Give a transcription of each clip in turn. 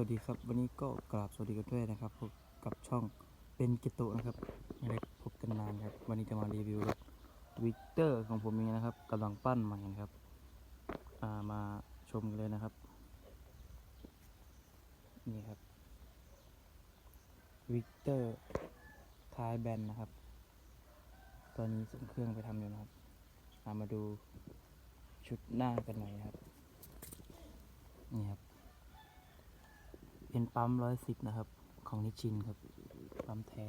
วัสดีครับ วันนี้ก็กราบสวัสดีกันด้วยนะครับพบกับช่องเป็นกิโตนะครับไม่ได้พบกันนานครับ วันนี้จะมารีวิวรถวิกเตอร์ของผมเองนะครับกำลังปั้นใหม่นะครับามาชมกันเลยนะครับ นี่ครับวิกเตอร์ท้ายแบนนะครับ ตอนนี้ส่งเครื่องไปทำอยู่นะครับามาดูชุดหน้ากันหน่อยนะครับ นี่ครับ เป็นปั๊มร้อยสิบนะครับ ของนิชินครับ ปั๊มแท้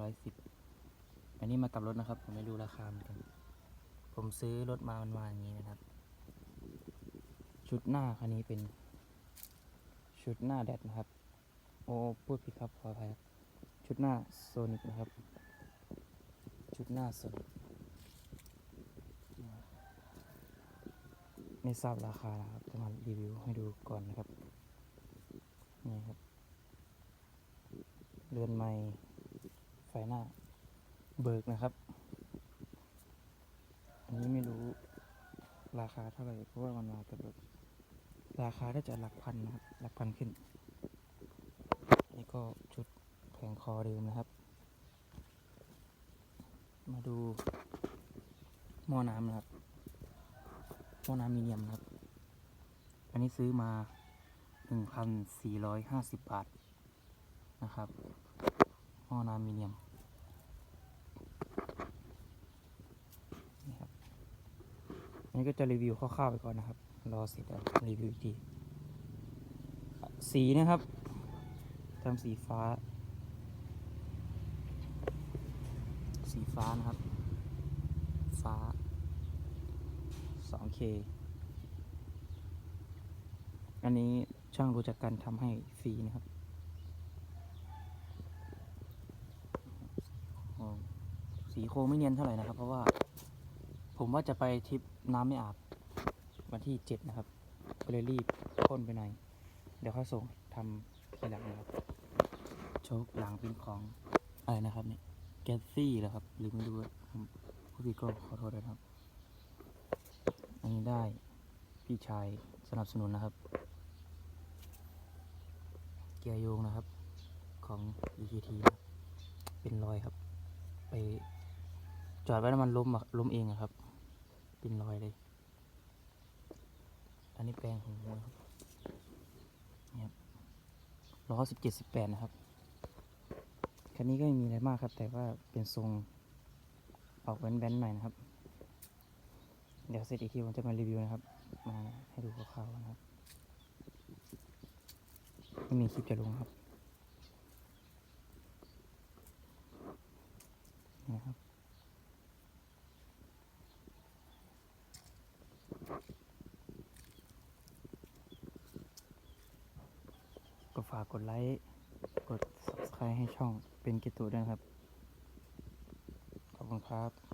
ร้อยสิบอันนี้มากับรถนะครับ ผมไม่รู้ราคาเหมือนกัน ผมซื้อรถมามันมาอย่างนี้นะครับ ชุดหน้าคันนี้เป็น ชุดหน้าแดดนะครับ โอ้พูดผิดครับขออภัยชุดหน้าโซนิกนะครับ ชุดหน้าโซนิกไม่ทราบราคานะครับจะมารีวิวให้ดูก่อนนะครับ นี่ครับ เรือนไม้ไฟหน้า เบิกนะครับ อันนี้ไม่รู้ราคาเท่าไหร่เพราะว่ามันมากับรถราคาก็จะหลักพันนะครับ หลักพันขึ้น นี่ก็ชุดแผงคอเดิมนะครับ มาดูหม้อน้ำนะครับหม้อน้ำมีเนียมนะครับ อันนี้ซื้อมา 1,450 บาท นะครับหม้อน้ำมีเนียมนี่ครับอันนี้ก็จะรีวิวคร่าวๆไปก่อนนะครับ รอเสร็จแล้วรีวิวอีกที สีนะครับทำสีฟ้า สีฟ้านะครับ ฟ้า 2K อันนี้ ช่างรู้จักกันทำให้ฟรีนะครับสีโคไม่เนียนเท่าไหร่นะครับ เพราะว่า ผมว่าจะไปทริปน้ำไม่อาบ วันที่เจ็ดนะครับ ก็เลยรีบพ่นไปหน่อย เดี๋ยวค่อยส่งทำทีหลังนะครับ โชคหลังเป็นของอะไรนะครับเนี่ยแกสซี่เหรอครับ หรือไม่รู้ผมผู้พี่ก็ขอโทษด้วยนะครับ อันนี้ได้พี่ชายสนับสนุนนะครับ เกียร์โยงนะครับ ของ EKT เป็นรอยครับ ไปจอดไว้แล้วมันล้มอะล้มเองอะครับ เป็นรอยเลย อันนี้แปลงของผมนะครับนี่ครับล้อสิบเจ็ดสิบแปดนะครับ คันนี้ก็ไม่มีอะไรมากครับ แต่ว่าเป็นทรงออกแบนๆหน่อยนะครับ เดี๋ยวเสร็จอีกทีผมจะมารีวิวนะครับ มาให้ดูคร่าวๆนะครับ ไม่มีคลิปจะลงครับนี่นะครับก็ฝากกดไลค์ กด subscribe ให้ช่องเป็นกิตุด้วยครับ ขอบคุณครับ